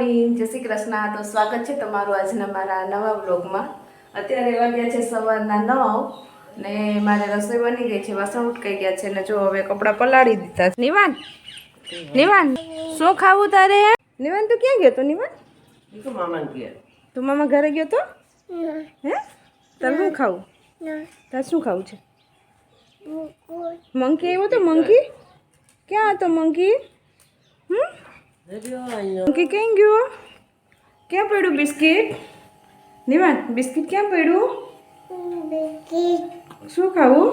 Morning જય શ્રી કૃષ્ણ. તો સ્વાગત છે તમારું આજના મારા નવા બ્લોગમાં અત્યારે વાગ્યા છે સવારના નવ ને મારે રસોઈ બની ગઈ છે વાસણ ઉટકાઈ ગયા છે ને જો હવે કપડાં પલાળી દીધા છે. નિવાન નિવાન શું ખાવું તારે? નિવાન તું ક્યાં ગયો તો નિવાન? તું મામા ઘરે ગયો તો? હે? તારે શું ખાવું? તારે શું ખાવું છે? મંકી આવ્યો તો મંકી? ક્યાં હતો મંકી? હમ? મંકી ક્યાં ગયો ક્યાં પડ્યું બિસ્કિટ નિવાન બિસ્કિટ ક્યાં પડ્યું શું ખાવું?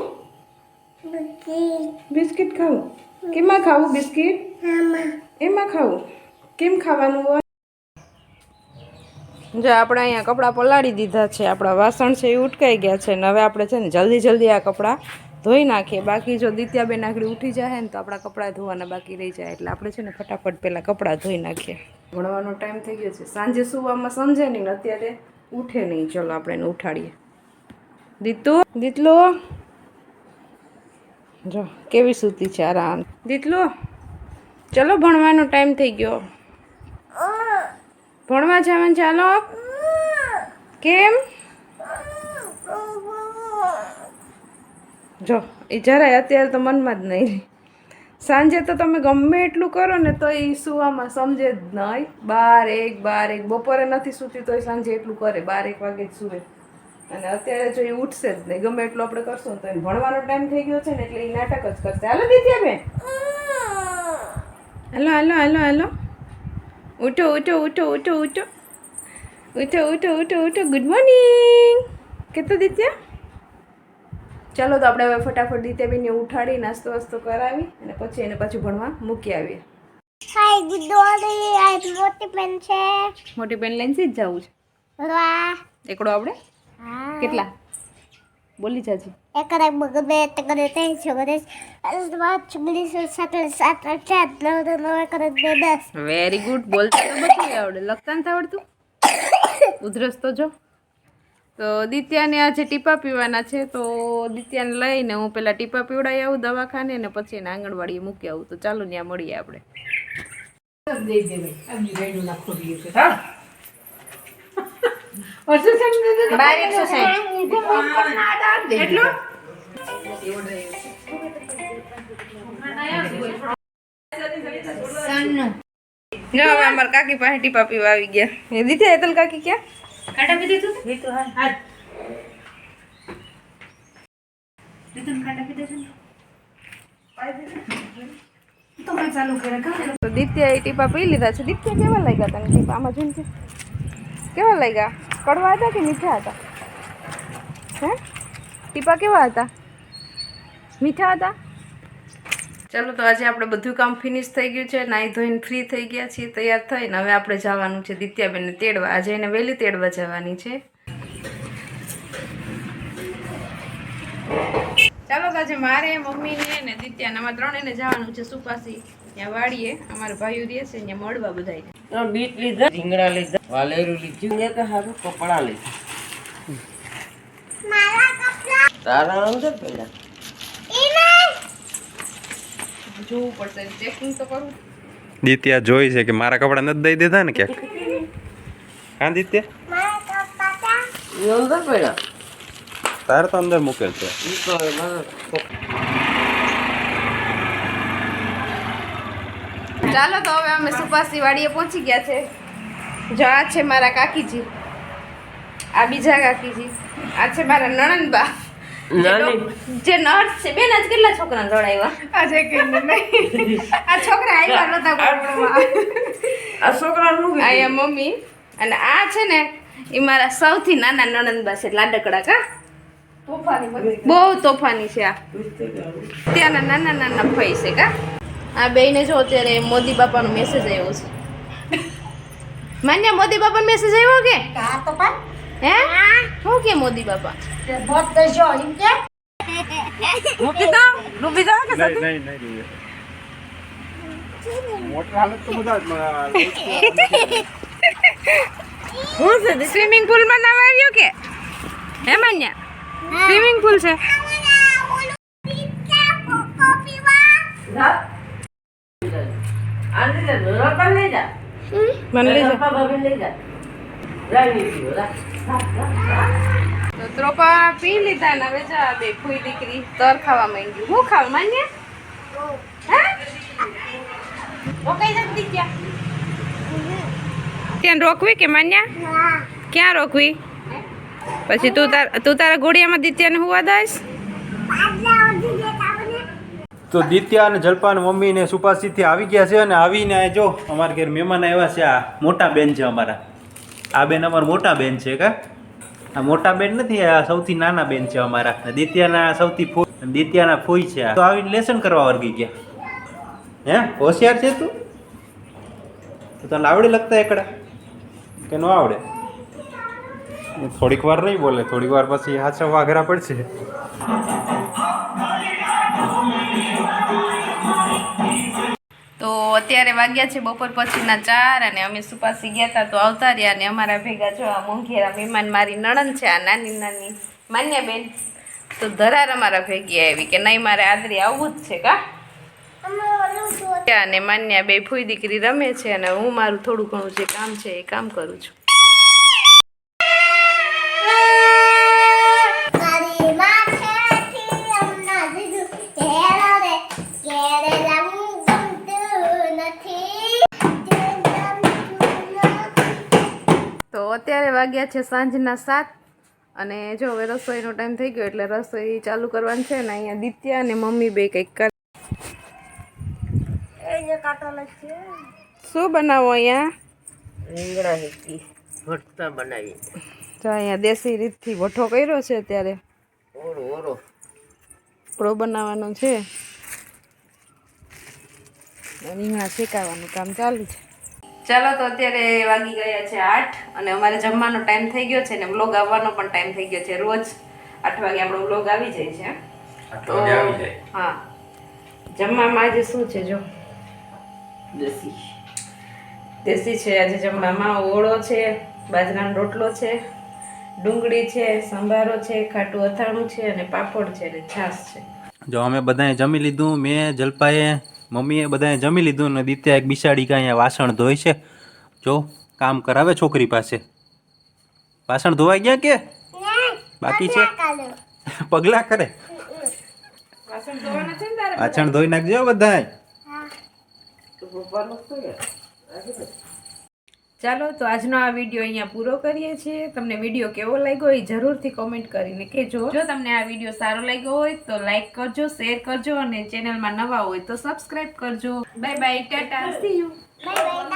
બિસ્કિટ ખાવું. કેમાં ખાવું બિસ્કિટ? એમાં ખાવું. કેમ ખાવાનું હોય? જો આપણે અહીંયા કપડાં પલાળી દીધા છે. આપણા વાસણ છે એ ઉટકાઈ ગયા છે. ને હવે આપણે છે ને જલ્દી જલ્દી આ કપડાં ધોઈ નાખીએ. બાકી જો દિત્યાબેન આગળ ઉઠી જાય ને તો આપણા કપડાં ધોવાના બાકી રહી જાય. એટલે આપણે છે ને ફટાફટ પહેલાં કપડાં ધોઈ નાખીએ. ભણવાનો ટાઈમ થઈ ગયો છે. સાંજે સુવામાં સમજે નહીં ને અત્યારે ઉઠે નહીં. ચલો આપણે એને ઉઠાડીએ. દીતુ? દીતલો? જો કેવી સૂતી છે આરામ. દીતલો? ચલો ભણવાનો ટાઈમ થઈ ગયો. ભણવા જવાનું ચાલો કેમ? જો એ જરાય અત્યારે તો મનમાં જ નહીં સાંજે તો તમે ગમે એટલું કરો ને, તો એ સુવામાં સમજે જ નહીં. બાર એક બાર એક. બપોરે નથી સૂતી તો એ સાંજે એટલું કરે. બાર એક વાગે જ સૂવે. અને અત્યારે જો એ ઉઠશે જ નહીં. ગમે એટલું આપણે કરશું તો એને ભણવાનો ટાઈમ થઈ ગયો છે ને, એટલે એ નાટક જ કરશે. હાલો દીધ્યા બેન. હાલો હાલો હાલો હાલો. ઉઠો ઉઠો ઉઠો ઉઠો ઉઠો. ઉઠો ઉઠો ઉઠો ઉઠો. ગુડ મોર્નિંગ કેતો દિત્યા? ચાલો તો આપણે હવે ફટાફટ દિત્યાબેનને ઉઠાડી નાસ્તો વાસ્તો કરાવી અને પછી એને પાછું ભણવા મૂકી આવીએ. હાય ગુડ મોર્નિંગ મોટી પેન છે. મોટી પેન લઈને જ જવું છે? વાહ. એકડો આપણે હા. કેટલા? બોલી જાજી. એકરે બગડે તે કરે તે અલવા ચુગલી સો સાત સાત આઠ આઠ નવ નવ નવ કરે બે દસ. વેરી ગુડ બોલતા તો બધું આવડે. લખતા નથી આવડતું? ઉધરસ તો જો. તો દિત્યાને આજે ટીપા પીવાના છે તો દિત્યાને લઈને હું પેલા ટીપા પીવડાવી આવું દવાખાને ને પછી એને આંગણવાડીએ મૂકી આવું. તો ચાલો ત્યાં મળીએ આપણે. અમારા કાકી પાસે ટીપા પીવા આવી ગયા. એ તલ હેતલ કાકી ક્યાં? તો? દિત્યા એ ટીપા પી લીધા છે. દિત્યા કેવા લાગ્યા તને ટીપા? આમાં જોઈને કેવા લાગ્યા? કડવા હતા કે મીઠા હતા? હે? ટીપા કેવા હતા? મીઠા હતા? ચાલો તો આજે આપણે બધું કામ ફિનિશ થઈ ગયું છે. નાહી ધોઈને ફ્રી થઈ ગયા છીએ તૈયાર થઈને. હવે આપણે જવાનું છે દિત્યાબેનને તેડવા. આજે એને વહેલી તેડવા જવાની છે. ચાલો તો આજે મારે મમ્મીને ને દિત્યાને અમારે ત્રણેયને જવાનું છે સુપાસી. ત્યાં વાડીએ અમારા ભાઈઓ રહે છે ત્યાં મળવા બધાય બીટ લીધા રીંગણા લીધા વાલેરું લીધું. ને કે હારું કપડાં લીધા. મારા કપડા તારા અંદર પેલા? જોવું પડશે. ચેકિંગ તો કરું. દિત્યા જોઈ છે કે મારા કપડા નથી દઈ દીધા ને ક્યાંક? હા દિત્યા? મારા અંદર પડ્યા? તારે તો અંદર મૂકેલ છે. ચાલો તો હવે અમે સુપાસી વાડીએ પહોંચી ગયા છે. જો આ છે મારા કાકીજી. આ બીજા કાકીજી. આ છે મારા નણંદબા જે નર્સ છે બેન આજ કેટલા છોકરા રડાવ્યા આજે કઈ નહીં. આ છોકરા આવ્યા નતા મમ્મી અને આ છે ને એ મારા સૌથી નાના નણંદબા છે લાડકડા કા? બહુ તોફાની છે આ. ત્યાંના નાના નાના ફઈ છે કા? આ બેને જો અત્યારે મોદી બાપાનો મેસેજ આવ્યો છે. માન્ય મોદી બાપાનો મેસેજ આવ્યો કે? કા તો પણ હે? શું કે મોદી બાપા? બહુ દજો એમ કે? મૂકી દો ડૂબી જાવ કે નહીં નહીં નહીં મોટર હાલત તો બધા હું છે? સ્વિમિંગ પુલમાં નાવા આવ્યો કે? હે માન્યા? સ્વિમિંગ પુલ છે. મને લઈ જા. ત્યાં રોકવી કે માન્યા? ક્યાં રોકવી? પછી તું તાર તું તારા ઘોડિયામાં દિત્યાને હુવા દઈશ? તો દિત્યા અને જલપાન મમ્મી ને સુપાસીથી આવી ગયા છે અને આવીને જો અમારા ઘેર મહેમાન આવ્યા છે, આ મોટા બેન છે અમારા. આ બેન અમારા મોટા બેન છે કા? આ મોટા બેન નથી, આ સૌથી નાના બેન છે અમારા. દિત્યાના સૌથી ફૂઈ દિત્યાના ફૂઈ છે. તો આવીને લેસન કરવા વર્ગી ગયા. હે? હોશિયાર છે તું? તો તને આવડે લગતા એકડા? કે ન આવડે? થોડીક વાર નહીં બોલે, થોડીક વાર પછી હાચા વાઘરા પડશે. તો અત્યારે વાગ્યા છે બપોર પછીના ચાર અને અમે સુપાસી ગયા હતા તો આવતા રહ્યા અને અમારા ભેગા જો આ મોંઘેરા મહેમાન મારી નણંદ છે આ નાની નાની માન્ય બેન. તો ધરાર અમારા ભેગી આવી કે નહીં મારે આદરી આવવું જ છે કા? અને માન્યા બે ફૂઈ દીકરી રમે છે અને હું મારું થોડું ઘણું જે કામ છે એ કામ કરું છું. અત્યારે વાગ્યા છે સાંજના સાત અને જો હવે રસોઈનો ટાઈમ થઈ ગયો એટલે રસોઈ ચાલુ કરવાની છે ને અહીંયા દિત્યા અને મમ્મી બે કંઈક કર શું બનાવો અહીંયા? રીંગણા અહીંયા દેશી રીતથી વઠો કર્યો છે અત્યારે. ઓરો ઓરો પ્રો બનાવવાનો છે. રીંગણા શેકાવાનું કામ ચાલુ છે. ચાલો તો અત્યારે વાગી ગયા છે આઠ અને અમારે જમવાનો ટાઈમ થઈ ગયો છે ને વ્લોગ આવવાનો પણ ટાઈમ થઈ ગયો છે. રોજ આઠ વાગે આપણો વ્લોગ આવી જાય છે. તો હા. જમવામાં આજે શું છે જો? દેશી. દેશી છે. આજે જમવામાં ઓળો છે બાજરાનો રોટલો છે ડુંગળી છે સંભારો છે ખાટું અથાણું છે અને પાપડ છે અને છાશ છે. જો અમે બધાએ જમી લીધું. મેં જલપાએ મમ્મીએ બધાએ જમી લીધું ને દિત્યા એક બિસાડી કાંઈ વાસણ ધોઈ છે. જો કામ કરાવે છોકરી પાસે. વાસણ ધોવાઈ ગયા કે? બાકી છે? પગલા કરે? વાસણ ધોવાના છે ને તારે? ધોઈ નાખજો બધાએ ચાલો તો આજનો આ વીડિયો અહીંયા પૂરો કરીએ છીએ. તમને વીડિયો કેવો લાગ્યો એ જરૂરથી કોમેન્ટ કરીને કહેજો. જો તમને આ વીડિયો સારો લાગ્યો હોય તો લાઈક કરજો શેર કરજો અને ચેનલમાં નવા હોય તો સબસ્ક્રાઈબ કરજો. Bye bye tata see you bye bye